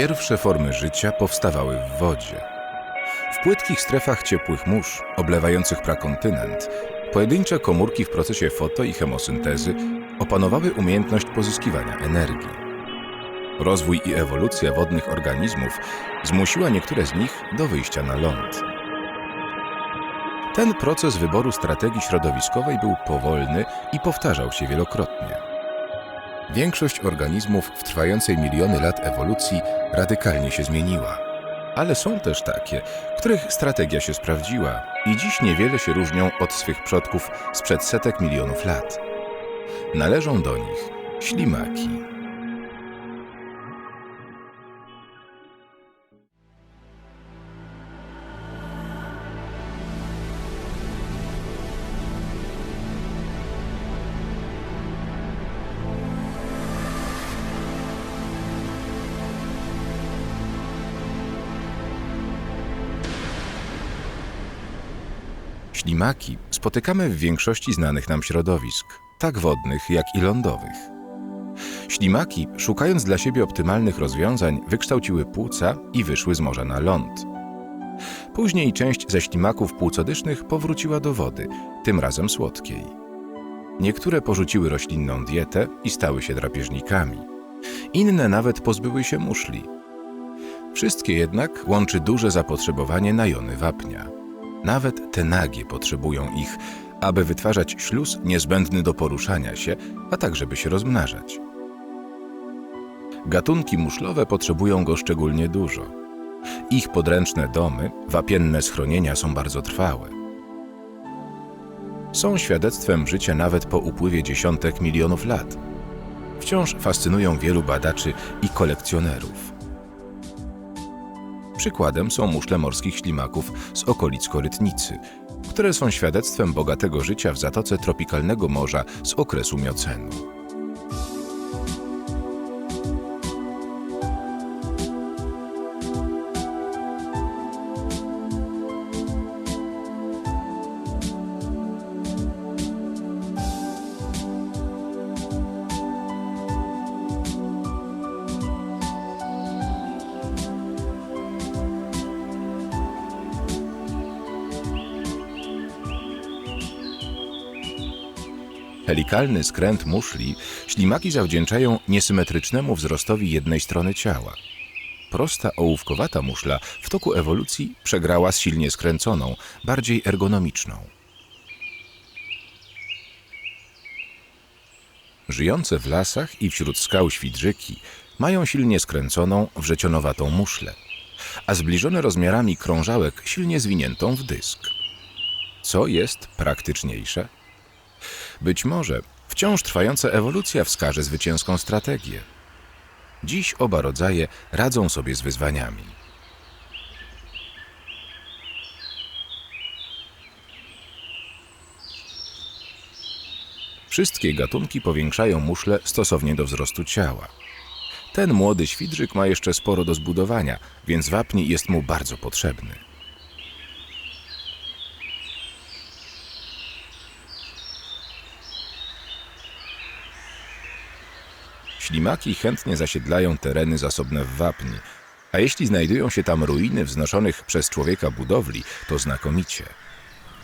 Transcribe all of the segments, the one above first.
Pierwsze formy życia powstawały w wodzie. W płytkich strefach ciepłych mórz, oblewających prakontynent, pojedyncze komórki w procesie foto i chemosyntezy opanowały umiejętność pozyskiwania energii. Rozwój i ewolucja wodnych organizmów zmusiła niektóre z nich do wyjścia na ląd. Ten proces wyboru strategii środowiskowej był powolny i powtarzał się wielokrotnie. Większość organizmów w trwającej miliony lat ewolucji radykalnie się zmieniła. Ale są też takie, których strategia się sprawdziła i dziś niewiele się różnią od swych przodków sprzed setek milionów lat. Należą do nich ślimaki. Ślimaki spotykamy w większości znanych nam środowisk, tak wodnych, jak i lądowych. Ślimaki, szukając dla siebie optymalnych rozwiązań, wykształciły płuca i wyszły z morza na ląd. Później część ze ślimaków płucodysznych powróciła do wody, tym razem słodkiej. Niektóre porzuciły roślinną dietę i stały się drapieżnikami. Inne nawet pozbyły się muszli. Wszystkie jednak łączy duże zapotrzebowanie na jony wapnia. Nawet te nagie potrzebują ich, aby wytwarzać śluz niezbędny do poruszania się, a także by się rozmnażać. Gatunki muszlowe potrzebują go szczególnie dużo. Ich podręczne domy, wapienne schronienia są bardzo trwałe. Są świadectwem życia nawet po upływie dziesiątek milionów lat. Wciąż fascynują wielu badaczy i kolekcjonerów. Przykładem są muszle morskich ślimaków z okolic Korytnicy, które są świadectwem bogatego życia w zatoce tropikalnego morza z okresu miocenu. Helikalny skręt muszli ślimaki zawdzięczają niesymetrycznemu wzrostowi jednej strony ciała. Prosta ołówkowata muszla w toku ewolucji przegrała z silnie skręconą, bardziej ergonomiczną. Żyjące w lasach i wśród skał świdrzyki mają silnie skręconą, wrzecionowatą muszlę, a zbliżone rozmiarami krążałek silnie zwiniętą w dysk. Co jest praktyczniejsze? Być może wciąż trwająca ewolucja wskaże zwycięską strategię. Dziś oba rodzaje radzą sobie z wyzwaniami. Wszystkie gatunki powiększają muszle stosownie do wzrostu ciała. Ten młody świdrzyk ma jeszcze sporo do zbudowania, więc wapni jest mu bardzo potrzebny. Ślimaki chętnie zasiedlają tereny zasobne w wapni, a jeśli znajdują się tam ruiny wznoszonych przez człowieka budowli, to znakomicie.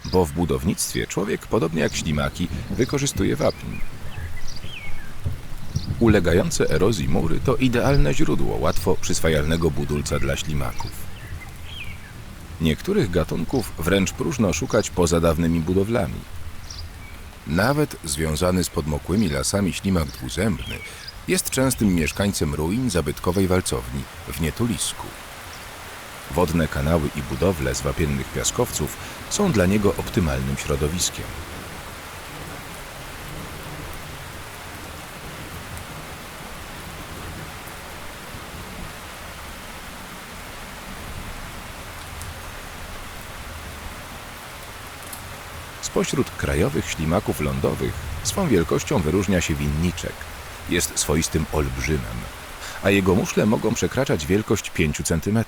Bo w budownictwie człowiek, podobnie jak ślimaki, wykorzystuje wapń. Ulegające erozji mury to idealne źródło łatwo przyswajalnego budulca dla ślimaków. Niektórych gatunków wręcz próżno szukać poza dawnymi budowlami. Nawet związany z podmokłymi lasami ślimak dwuzębny jest częstym mieszkańcem ruin zabytkowej walcowni w Nietulisku. Wodne kanały i budowle z wapiennych piaskowców są dla niego optymalnym środowiskiem. Spośród krajowych ślimaków lądowych swą wielkością wyróżnia się winniczek – jest swoistym olbrzymem, a jego muszle mogą przekraczać wielkość 5 cm.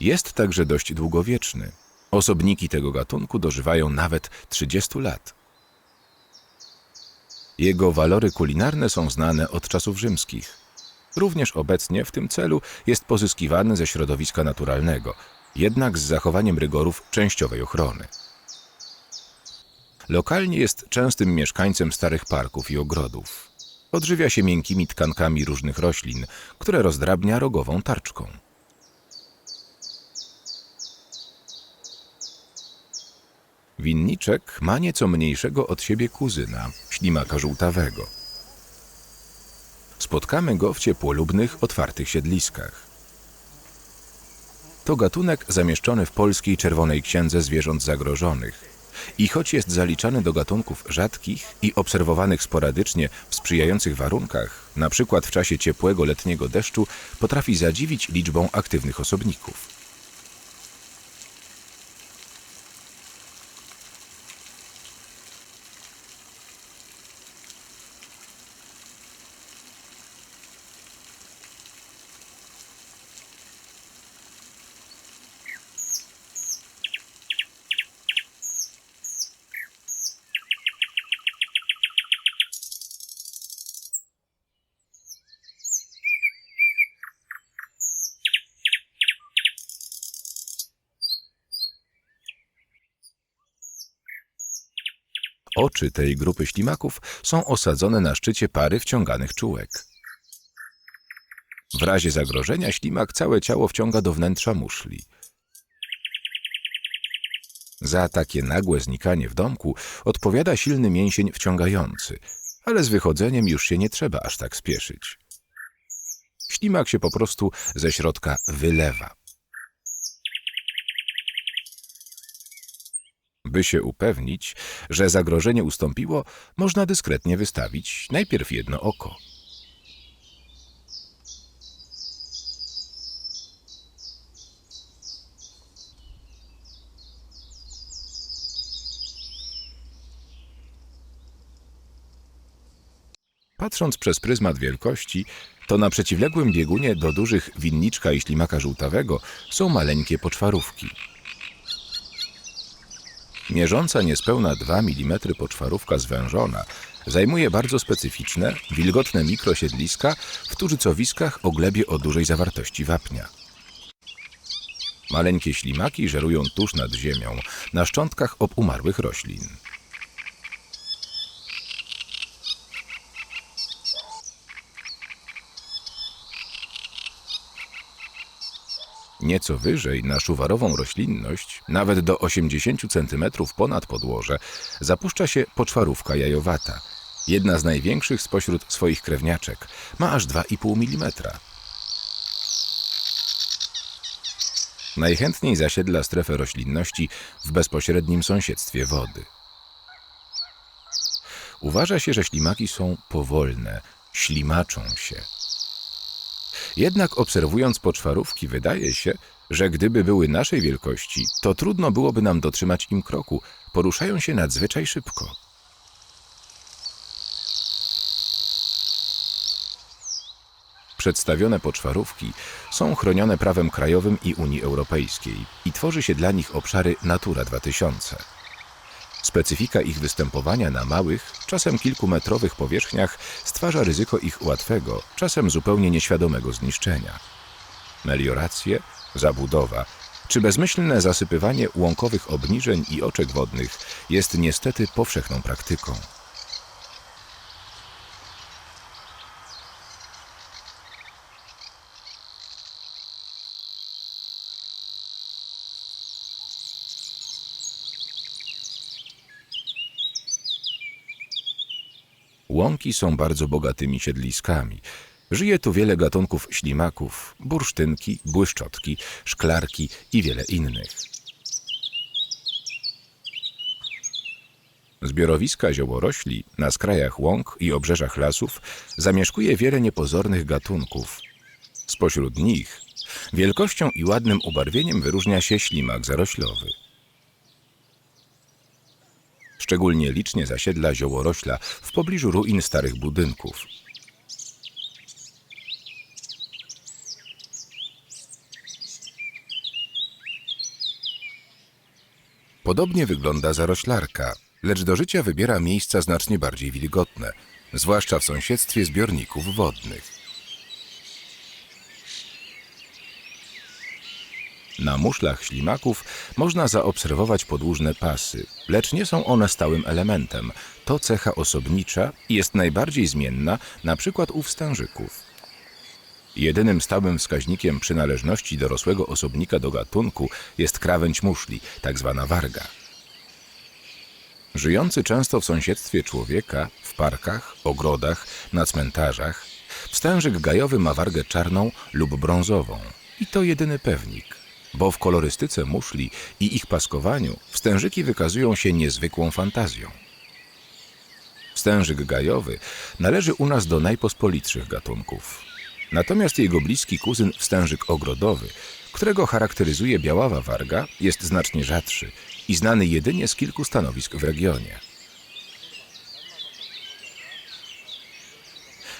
Jest także dość długowieczny. Osobniki tego gatunku dożywają nawet 30 lat. Jego walory kulinarne są znane od czasów rzymskich. Również obecnie w tym celu jest pozyskiwany ze środowiska naturalnego, jednak z zachowaniem rygorów częściowej ochrony. Lokalnie jest częstym mieszkańcem starych parków i ogrodów. Odżywia się miękkimi tkankami różnych roślin, które rozdrabnia rogową tarczką. Winniczek ma nieco mniejszego od siebie kuzyna, ślimaka żółtawego. Spotkamy go w ciepłolubnych, otwartych siedliskach. To gatunek zamieszczony w polskiej Czerwonej Księdze Zwierząt Zagrożonych i choć jest zaliczany do gatunków rzadkich i obserwowanych sporadycznie w sprzyjających warunkach, przykład w czasie ciepłego letniego deszczu, potrafi zadziwić liczbą aktywnych osobników. Oczy tej grupy ślimaków są osadzone na szczycie pary wciąganych czułek. W razie zagrożenia ślimak całe ciało wciąga do wnętrza muszli. Za takie nagłe znikanie w domku odpowiada silny mięsień wciągający, ale z wychodzeniem już się nie trzeba aż tak spieszyć. Ślimak się po prostu ze środka wylewa. By się upewnić, że zagrożenie ustąpiło, można dyskretnie wystawić najpierw jedno oko. Patrząc przez pryzmat wielkości, to na przeciwległym biegunie do dużych winniczka i ślimaka żółtawego są maleńkie poczwarówki. Mierząca niespełna 2 mm poczwarówka zwężona zajmuje bardzo specyficzne, wilgotne mikrosiedliska w tużycowiskach o glebie o dużej zawartości wapnia. Maleńkie ślimaki żerują tuż nad ziemią, na szczątkach obumarłych roślin. Nieco wyżej, na szuwarową roślinność, nawet do 80 cm ponad podłoże, zapuszcza się poczwarówka jajowata. Jedna z największych spośród swoich krewniaczek. Ma aż 2,5 mm. Najchętniej zasiedla strefę roślinności w bezpośrednim sąsiedztwie wody. Uważa się, że ślimaki są powolne, ślimaczą się. Jednak obserwując poczwarówki, wydaje się, że gdyby były naszej wielkości, to trudno byłoby nam dotrzymać im kroku. Poruszają się nadzwyczaj szybko. Przedstawione poczwarówki są chronione prawem krajowym i Unii Europejskiej i tworzy się dla nich obszary Natura 2000. Specyfika ich występowania na małych, czasem kilkumetrowych powierzchniach stwarza ryzyko ich łatwego, czasem zupełnie nieświadomego zniszczenia. Melioracje, zabudowa czy bezmyślne zasypywanie łąkowych obniżeń i oczek wodnych jest niestety powszechną praktyką. Łąki są bardzo bogatymi siedliskami. Żyje tu wiele gatunków ślimaków, bursztynki, błyszczotki, szklarki i wiele innych. Zbiorowiska ziołorośli na skrajach łąk i obrzeżach lasów zamieszkuje wiele niepozornych gatunków. Spośród nich wielkością i ładnym ubarwieniem wyróżnia się ślimak zaroślowy. Szczególnie licznie zasiedla ziołorośla w pobliżu ruin starych budynków. Podobnie wygląda zaroślarka, lecz do życia wybiera miejsca znacznie bardziej wilgotne, zwłaszcza w sąsiedztwie zbiorników wodnych. Na muszlach ślimaków można zaobserwować podłużne pasy, lecz nie są one stałym elementem. To cecha osobnicza i jest najbardziej zmienna, na przykład u wstężyków. Jedynym stałym wskaźnikiem przynależności dorosłego osobnika do gatunku jest krawędź muszli, tak zwana warga. Żyjący często w sąsiedztwie człowieka, w parkach, ogrodach, na cmentarzach, wstężyk gajowy ma wargę czarną lub brązową. I to jedyny pewnik, bo w kolorystyce muszli i ich paskowaniu wstężyki wykazują się niezwykłą fantazją. Wstężyk gajowy należy u nas do najpospolitszych gatunków. Natomiast jego bliski kuzyn wstężyk ogrodowy, którego charakteryzuje biaława warga, jest znacznie rzadszy i znany jedynie z kilku stanowisk w regionie.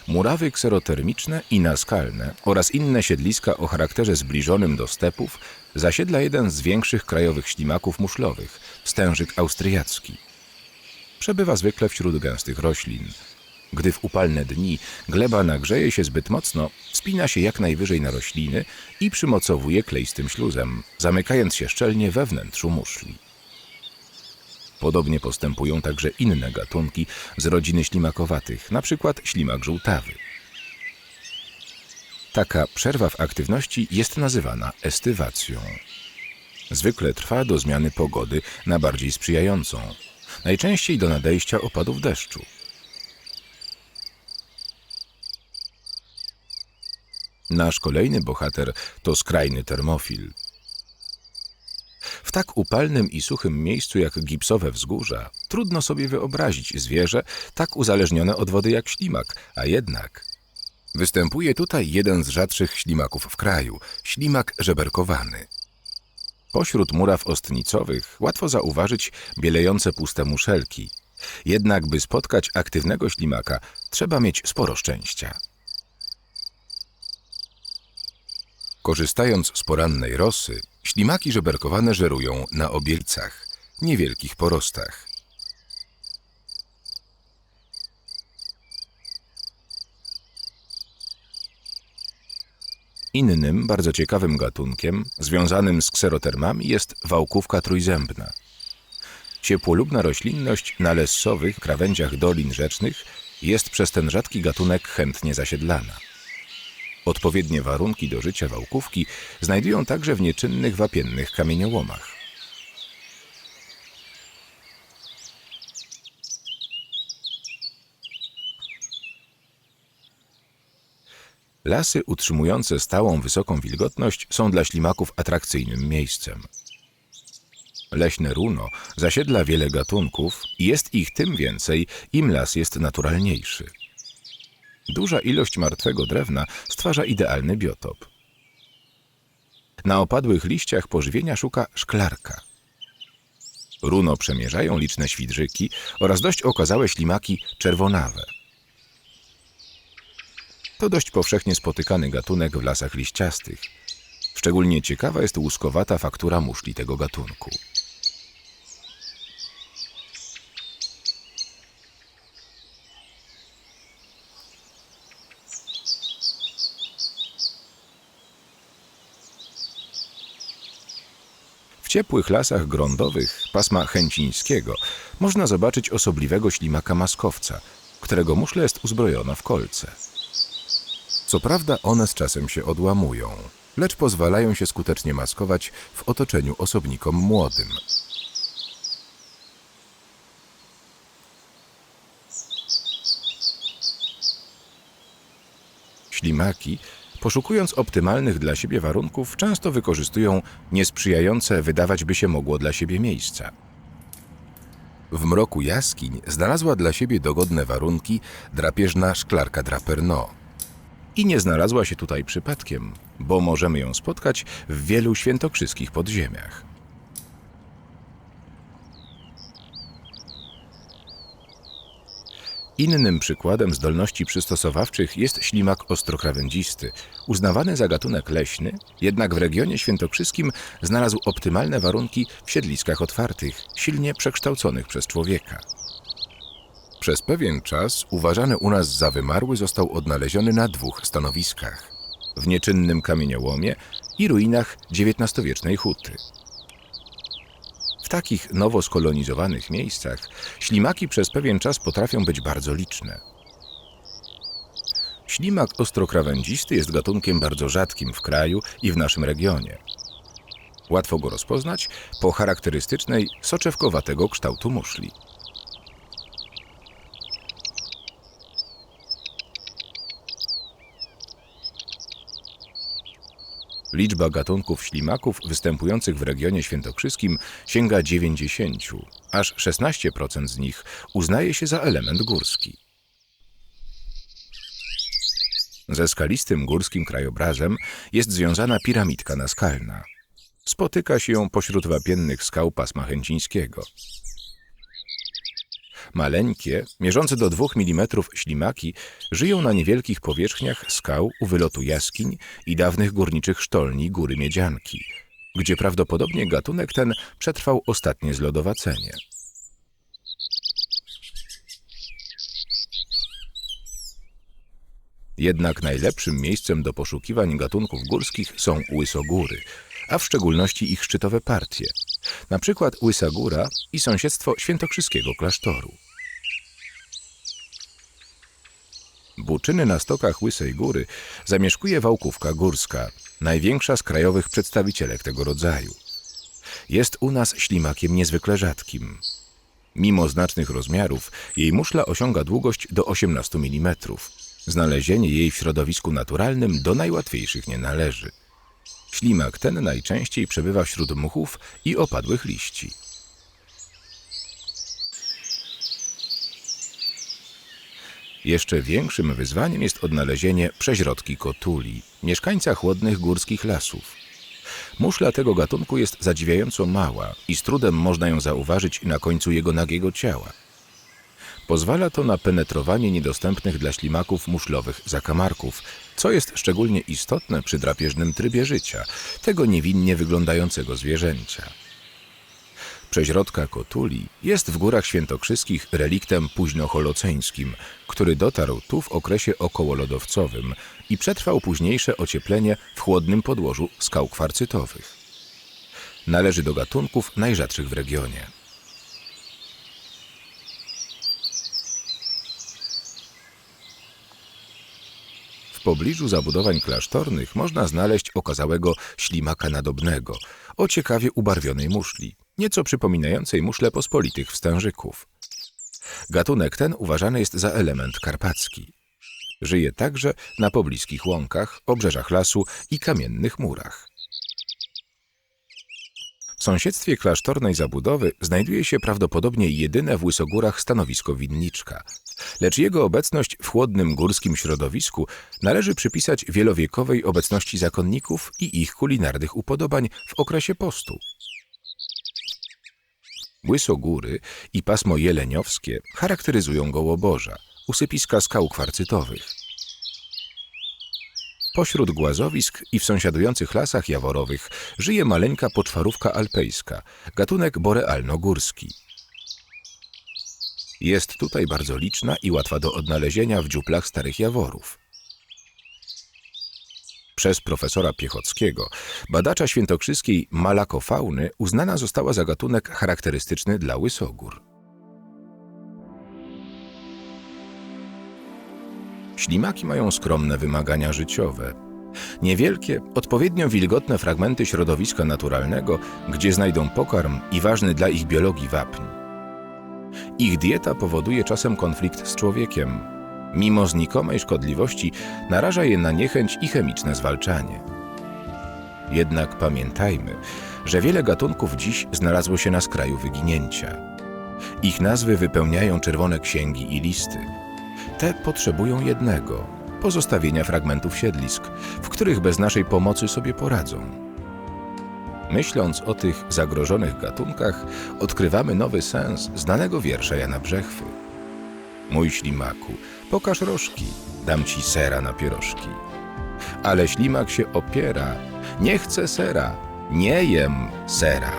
Murawy kserotermiczne i naskalne oraz inne siedliska o charakterze zbliżonym do stepów zasiedla jeden z większych krajowych ślimaków muszlowych, wstężyk austriacki. Przebywa zwykle wśród gęstych roślin. Gdy w upalne dni gleba nagrzeje się zbyt mocno, wspina się jak najwyżej na rośliny i przymocowuje kleistym śluzem, zamykając się szczelnie we wnętrzu muszli. Podobnie postępują także inne gatunki z rodziny ślimakowatych, przykład ślimak żółtawy. Taka przerwa w aktywności jest nazywana estywacją. Zwykle trwa do zmiany pogody na bardziej sprzyjającą, najczęściej do nadejścia opadów deszczu. Nasz kolejny bohater to skrajny termofil. W tak upalnym i suchym miejscu jak gipsowe wzgórza trudno sobie wyobrazić zwierzę tak uzależnione od wody jak ślimak, a jednak występuje tutaj jeden z rzadszych ślimaków w kraju ślimak żeberkowany. Pośród muraw ostnicowych łatwo zauważyć bielejące puste muszelki. Jednak, by spotkać aktywnego ślimaka, trzeba mieć sporo szczęścia. Korzystając z porannej rosy, ślimaki żeberkowane żerują na obielcach, niewielkich porostach. Innym, bardzo ciekawym gatunkiem, związanym z kserotermami, jest wałkówka trójzębna. Ciepłolubna roślinność na lessowych krawędziach dolin rzecznych jest przez ten rzadki gatunek chętnie zasiedlana. Odpowiednie warunki do życia wałkówki znajdują także w nieczynnych wapiennych kamieniołomach. Lasy utrzymujące stałą wysoką wilgotność są dla ślimaków atrakcyjnym miejscem. Leśne runo zasiedla wiele gatunków i jest ich tym więcej, im las jest naturalniejszy. Duża ilość martwego drewna stwarza idealny biotop. Na opadłych liściach pożywienia szuka szklarka. Runo przemierzają liczne świdrzyki oraz dość okazałe ślimaki czerwonawe. To dość powszechnie spotykany gatunek w lasach liściastych. Szczególnie ciekawa jest łuskowata faktura muszli tego gatunku. W ciepłych lasach grądowych pasma chęcińskiego można zobaczyć osobliwego ślimaka maskowca, którego muszla jest uzbrojona w kolce. Co prawda one z czasem się odłamują, lecz pozwalają się skutecznie maskować w otoczeniu osobnikom młodym. Ślimaki, poszukując optymalnych dla siebie warunków, często wykorzystują niesprzyjające wydawać by się mogło dla siebie miejsca. W mroku jaskiń znalazła dla siebie dogodne warunki drapieżna szklarka Draperno. I nie znalazła się tutaj przypadkiem, bo możemy ją spotkać w wielu świętokrzyskich podziemiach. Innym przykładem zdolności przystosowawczych jest ślimak ostrokrawędzisty, uznawany za gatunek leśny, jednak w regionie świętokrzyskim znalazł optymalne warunki w siedliskach otwartych, silnie przekształconych przez człowieka. Przez pewien czas uważany u nas za wymarły został odnaleziony na dwóch stanowiskach. W nieczynnym kamieniołomie i ruinach XIX-wiecznej huty. W takich nowo skolonizowanych miejscach ślimaki przez pewien czas potrafią być bardzo liczne. Ślimak ostrokrawędzisty jest gatunkiem bardzo rzadkim w kraju i w naszym regionie. Łatwo go rozpoznać po charakterystycznej, soczewkowatego kształtu muszli. Liczba gatunków ślimaków występujących w regionie świętokrzyskim sięga 90, aż 16% z nich uznaje się za element górski. Ze skalistym górskim krajobrazem jest związana piramidka naskalna. Spotyka się ją pośród wapiennych skał pasma chęcińskiego. Maleńkie, mierzące do 2 mm ślimaki żyją na niewielkich powierzchniach skał u wylotu jaskiń i dawnych górniczych sztolni Góry Miedzianki, gdzie prawdopodobnie gatunek ten przetrwał ostatnie zlodowacenie. Jednak najlepszym miejscem do poszukiwań gatunków górskich są łysogóry, a w szczególności ich szczytowe partie, na przykład Łysa Góra i sąsiedztwo świętokrzyskiego klasztoru. Buczyny na stokach Łysej Góry zamieszkuje wałkówka górska, największa z krajowych przedstawicielek tego rodzaju. Jest u nas ślimakiem niezwykle rzadkim. Mimo znacznych rozmiarów, jej muszla osiąga długość do 18 mm. Znalezienie jej w środowisku naturalnym do najłatwiejszych nie należy. Ślimak ten najczęściej przebywa wśród mchów i opadłych liści. Jeszcze większym wyzwaniem jest odnalezienie przeźrodki kotuli, mieszkańca chłodnych górskich lasów. Muszla tego gatunku jest zadziwiająco mała i z trudem można ją zauważyć na końcu jego nagiego ciała. Pozwala to na penetrowanie niedostępnych dla ślimaków muszlowych zakamarków, co jest szczególnie istotne przy drapieżnym trybie życia tego niewinnie wyglądającego zwierzęcia. Przeźrodka kotuli jest w górach świętokrzyskich reliktem późnoholoceńskim, który dotarł tu w okresie okołolodowcowym i przetrwał późniejsze ocieplenie w chłodnym podłożu skał kwarcytowych. Należy do gatunków najrzadszych w regionie. Pobliżu zabudowań klasztornych można znaleźć okazałego ślimaka nadobnego o ciekawie ubarwionej muszli, nieco przypominającej muszle pospolitych wstężyków. Gatunek ten uważany jest za element karpacki. Żyje także na pobliskich łąkach, obrzeżach lasu i kamiennych murach. W sąsiedztwie klasztornej zabudowy znajduje się prawdopodobnie jedyne w Łysogórach stanowisko winniczka, lecz jego obecność w chłodnym górskim środowisku należy przypisać wielowiekowej obecności zakonników i ich kulinarnych upodobań w okresie postu. Łysogóry i pasmo jeleniowskie charakteryzują gołoborza, usypiska skał kwarcytowych. Pośród głazowisk i w sąsiadujących lasach jaworowych żyje maleńka poczwarówka alpejska, gatunek borealno-górski. Jest tutaj bardzo liczna i łatwa do odnalezienia w dziuplach starych jaworów. Przez profesora Piechockiego, badacza świętokrzyskiej malakofauny, uznana została za gatunek charakterystyczny dla łysogór. Ślimaki mają skromne wymagania życiowe. Niewielkie, odpowiednio wilgotne fragmenty środowiska naturalnego, gdzie znajdą pokarm i ważny dla ich biologii wapń. Ich dieta powoduje czasem konflikt z człowiekiem. Mimo znikomej szkodliwości naraża je na niechęć i chemiczne zwalczanie. Jednak pamiętajmy, że wiele gatunków dziś znalazło się na skraju wyginięcia. Ich nazwy wypełniają czerwone księgi i listy. Te potrzebują jednego pozostawienia fragmentów siedlisk, w których bez naszej pomocy sobie poradzą. Myśląc o tych zagrożonych gatunkach, odkrywamy nowy sens znanego wiersza Jana Brzechwy. Mój ślimaku, pokaż rożki, dam ci sera na pierożki. Ale ślimak się opiera, nie chce sera, nie jem sera.